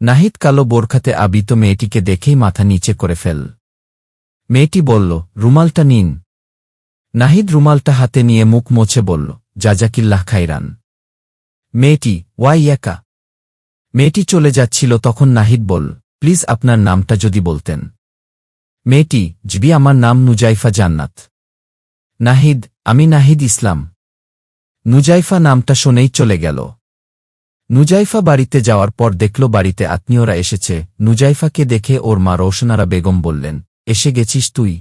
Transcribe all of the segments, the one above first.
নাহিদ কালো বোরখাতে আবিত মেয়েটিকে দেখেই মাথা নিচে করে ফেল। মেয়েটি বলল, রুমালটা নিন। নাহিদ রুমালটা হাতে নিয়ে মুখ মোছে বলল, জাজাকিল্লাহ খাইরান মেয়েটি, ওয়াই একা? মেয়েটি চলে যাচ্ছিল তখন নাহিদ বল, প্লিজ আপনার নামটা যদি বলতেন। মেয়েটি, জবি আমার নাম নুজাইফা জান্নাত। নাহিদ, আমি নাহিদ ইসলাম। নুজাইফা নামটা শুনেই চলে গেল। নুজাইফা বাড়িতে যাওয়ার পর দেখল বাড়িতে আত্মীয়রা এসেছে। নুজাইফাকে দেখে ওর মা রোশনারা বেগম বললেন, এসে গেছিস তুই?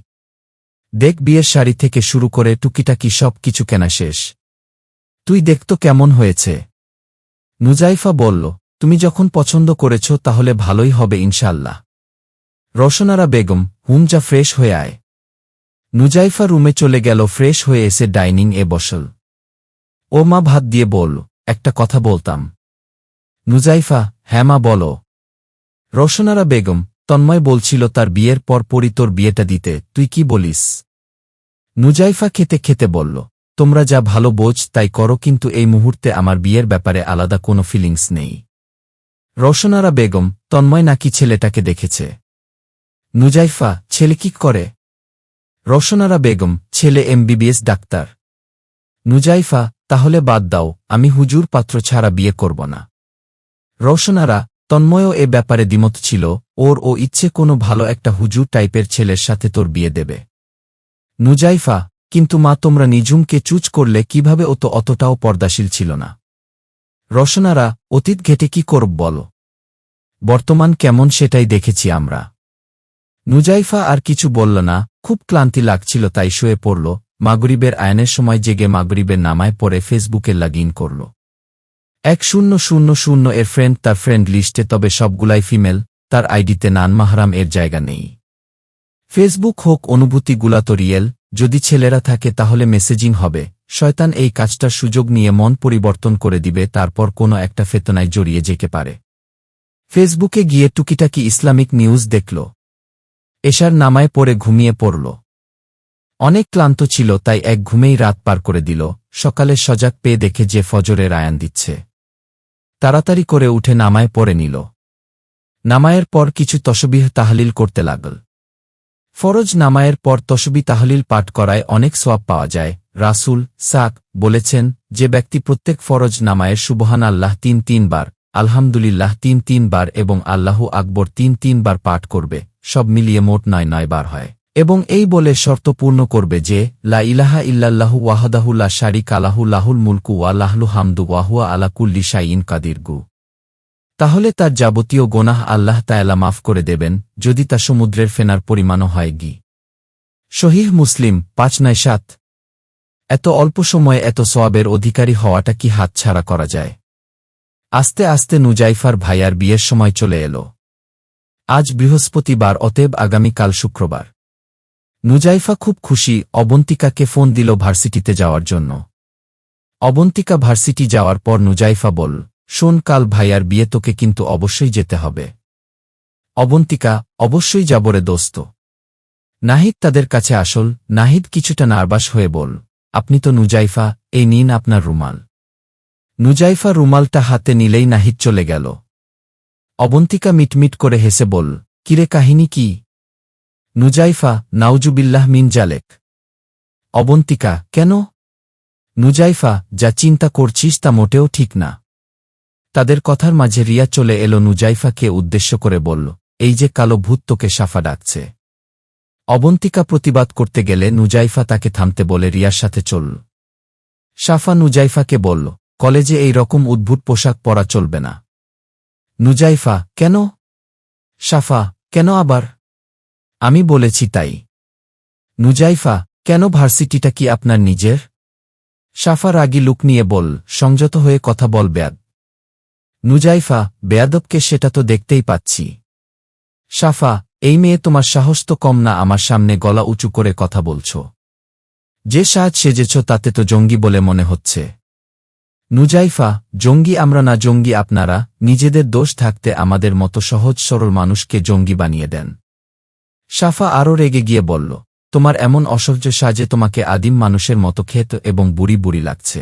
দেখ বিয়ের শাড়ি থেকে শুরু করে টুকিটাকি সব কিছু কেনা শেষ। তুই দেখতো কেমন হয়েছে। নুজাইফা বলল, তুমি যখন পছন্দ করেছ তাহলে ভালোই হবে ইনশাল্লাহ রোশনারা বেগম হুমজা ফ্রেশ হয়ে আয়। নুজাইফা রুমে চলে গেল, ফ্রেশ হয়ে এসে ডাইনিং এ বসল। ও মা ভাত দিয়ে বল একটা কথা বলতাম। নুজাইফা হ্যাঁ মা, বলো। রোশনারা বেগম, তন্ময় বলছিল, তার বিয়ের পর পরই তোর বিয়েটা দিতে, তুই কি বলিস? নুজাইফা খেতে খেতে বলল, তোমরা যা ভালো বোঝ, তাই করো, কিন্তু এই মুহূর্তে আমার বিয়ের ব্যাপারে আলাদা কোনো ফিলিংস নেই। রোশনারা বেগম, তন্ময় নাকি ছেলেটাকে দেখেছে। নুজাইফা, ছেলে কি করে? রোশনারা বেগম, ছেলে এমবিবিএস ডাক্তার। নুজাইফা, তাহলে বাদ দাও, আমি হুজুর পাত্র ছাড়া বিয়ে করব না। রোশনারা তন্ময়ও এ ব্যাপারে দ্বিমত ছিল, ওর ও ইচ্ছে কোনো ভালো একটা হুজুর টাইপের ছেলের সাথে তোর বিয়ে দেবে। নুজাইফা, কিন্তু মা, তোমরা নিঝুমকে চুজ করলে কীভাবে ও তো অতটাও পর্দাশীল ছিল না? রসনারা অতীত ঘেটে কি করব বল। বর্তমান কেমন সেটাই দেখেছি আমরা। নুজাইফা আর কিছু বলল না, খুব ক্লান্তি লাগছিল তাই শুয়ে পড়ল, মাগরিবের আয়নের সময় জেগে মাগরিবের নামায় পরে ফেসবুকে লগ ইন করল। এক শূন্য শূন্য শূন্য এর ফ্রেন্ড তার ফ্রেন্ড লিস্টে তবে সবগুলাই ফিমেল তার আইডিতে নান মাহরাম এর জায়গা নেই। ফেসবুক হোক, অনুভূতিগুলা তো রিয়েল যদি ছেলেরা থাকে তাহলে মেসেজিং হবে। শয়তান এই কাজটার সুযোগ নিয়ে মন পরিবর্তন করে দিবে, তারপর কোনো একটা ফেতনায় জড়িয়ে যেতে পারে। ফেসবুকে গিয়ে টুকিটাকি ইসলামিক নিউজ দেখল। এশার নামায় পড়ে ঘুমিয়ে পড়ল। অনেক ক্লান্ত ছিল, তাই এক ঘুমেই রাত পার করে দিল। সকালে সজাগ পেয়ে দেখে যে ফজরের আয়ান দিচ্ছে। তাড়াতাড়ি করে উঠে নামায় পড়ে নিল। নামায়ের পর কিছু তসবিহ তাহলিল করতে লাগল। ফরজ নামায়ের পর তসবি তাহলিল পাঠ করায় অনেক সোয়াব পাওয়া যায়। রাসুল সাক বলেছেন, যে ব্যক্তি প্রত্যেক ফরজ নামায়ের সুবহান আল্লাহ তিন তিনবার, আলহামদুলিল্লাহ তিন তিনবার এবং আল্লাহু আকবর তিন তিনবার পাঠ করবে, সব মিলিয়ে মোট নয় নয় বার হয়। এবং এই বলে শর্ত পূর্ণ করবে যে, লা ইলাহা ইল্লাল্লাহু ওয়াহাদাহুল্লা শারিক আলাহু লাহুল মুলকু ওয়া লাহলু হামদু ওয়াহুয়া আলা কুল্লি শাইন কাদিরগু তাহলে তার যাবতীয় গোনাহ আল্লাহ তায়ালা মাফ করে দেবেন, যদি তা সমুদ্রের ফেনার পরিমাণও হয় গি। শহীহ মুসলিম, পাঁচ নয় সাত। এত অল্প সময়ে এত সোয়াবের অধিকারী হওয়াটা কি হাতছাড়া করা যায়? আস্তে আস্তে নুজাইফার ভাইয়ার বিয়ের সময় চলে এলো। আজ বৃহস্পতিবার, অতএব আগামীকাল শুক্রবার। নুজাইফা খুব খুশি অবন্তিকাকে ফোন দিল ভার্সিটিতে যাওয়ার জন্য। অবন্তিকা ভার্সিটি যাওয়ার পর নুজাইফা বল, শোন কাল ভাইয়ার বিয়ে তোকে কিন্তু অবশ্যই যেতে হবে। অবন্তিকা, অবশ্যই যাবরে দোস্ত। নাহিদ তাদের কাছে আসল, নাহিদ কিছুটা নার্বাস হয়ে বল, আপনি তো নুজাইফা, এই নিন আপনার রুমাল। নুজাইফা রুমালটা হাতে নিলেই নাহিদ চলে গেল। অবন্তিকা মিটমিট করে হেসে বল, কিরে কাহিনী কি? নুজাইফা নাউজুবিল্লাহ মিন জালেক। অবন্তিকা, কেন? নুজাইফা, যা চিন্তা করছিস তা মোটেও ঠিক না। তাদের কথার মাঝে রিয়া চলে এলো নুজাইফাকে উদ্দেশ্য করে বলল, এই যে কালো ভূত তোকে সাফা ডাকছে। অবন্তিকা প্রতিবাদ করতে গেলে নুজাইফা তাকে থামতে বলে রিয়ার সাথে চলল। সাফা নুজাইফাকে বলল, কলেজে এই রকম উদ্ভুত পোশাক পরা চলবে না। নুজাইফা, কেন? সাফা, কেন আবার? আমি বলেছি তাই। নুজাইফা, কেন ভার্সিটিটা কি আপনার নিজের? সাফা রাগি লুক নিয়ে বল, সংযত হয়ে কথা বল বেয়াদ। নুজাইফা, বেয়াদবকে সেটা তো দেখতেই পাচ্ছি। সাফা এই মেয়ে তোমার সাহস তো কম না আমার সামনে গলা উঁচু করে কথা বলছ। যে সাজ সেজেছ তাতে তো জঙ্গি বলে মনে হচ্ছে। নুজাইফা, জঙ্গি আমরা না জঙ্গি আপনারা, নিজেদের দোষ থাকতে আমাদের মতো সহজ সরল মানুষকে জঙ্গি বানিয়ে দেন। সাফা আরও রেগে গিয়ে বলল, তোমার এমন অসহ্য সাজে তোমাকে আদিম মানুষের মতো খেত এবং বুড়ি বুড়ি লাগছে।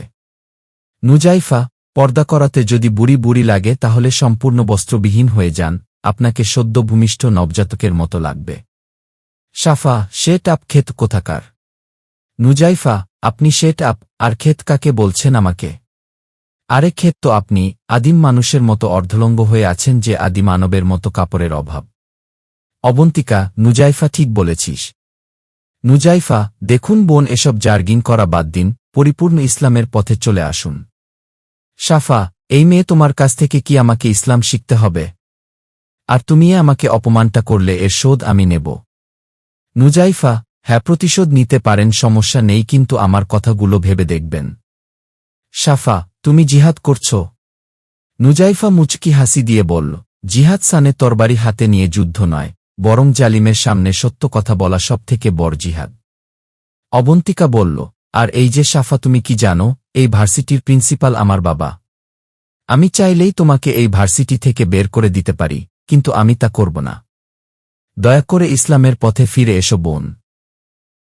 নুজাইফা, পর্দা করাতে যদি বুড়ি বুড়ি লাগে তাহলে সম্পূর্ণ বস্ত্রবিহীন হয়ে যান, আপনাকে সদ্য ভূমিষ্ঠ নবজাতকের মতো লাগবে। সাফা শেট আপ ক্ষেত কোথাকার? নুজাইফা, আপনি শেট আপ, আর ক্ষেত কাকে বলছেন আমাকে? আরে ক্ষেত তো আপনি, আদিম মানুষের মতো অর্ধলঙ্গ হয়ে আছেন যে আদি মানবের মতো কাপড়ের অভাব। অবন্তিকা, নুজাইফা ঠিক বলেছিস। নুজাইফা, দেখুন বোন এসব জার্গিং করা বাদ দিন, পরিপূর্ণ ইসলামের পথে চলে আসুন। সাফা এই মেয়ে তোমার কাছ থেকে কি আমাকে ইসলাম শিখতে হবে? আর তুমি আমাকে অপমানটা করলে এর শোধ আমি নেব। নুজাইফা হ্যাঁ প্রতিশোধ নিতে পারেন সমস্যা নেই কিন্তু আমার কথাগুলো ভেবে দেখবেন। সাফা তুমি জিহাদ করছ? নুজাইফা মুচকি হাসি দিয়ে বলল, জিহাদ সানে তরবারি হাতে নিয়ে যুদ্ধ নয়। বরং জালিমের সামনে সত্য কথা বলা সব থেকে বড় জিহাদ। অবন্তিকা বলল, আর এই যে সাফা তুমি কি জানো, এই ভার্সিটির প্রিন্সিপাল আমার বাবা। আমি চাইলেই তোমাকে এই ভার্সিটি থেকে বের করে দিতে পারি, কিন্তু আমি তা করব না। দয়া করে ইসলামের পথে ফিরে এসো, বোন।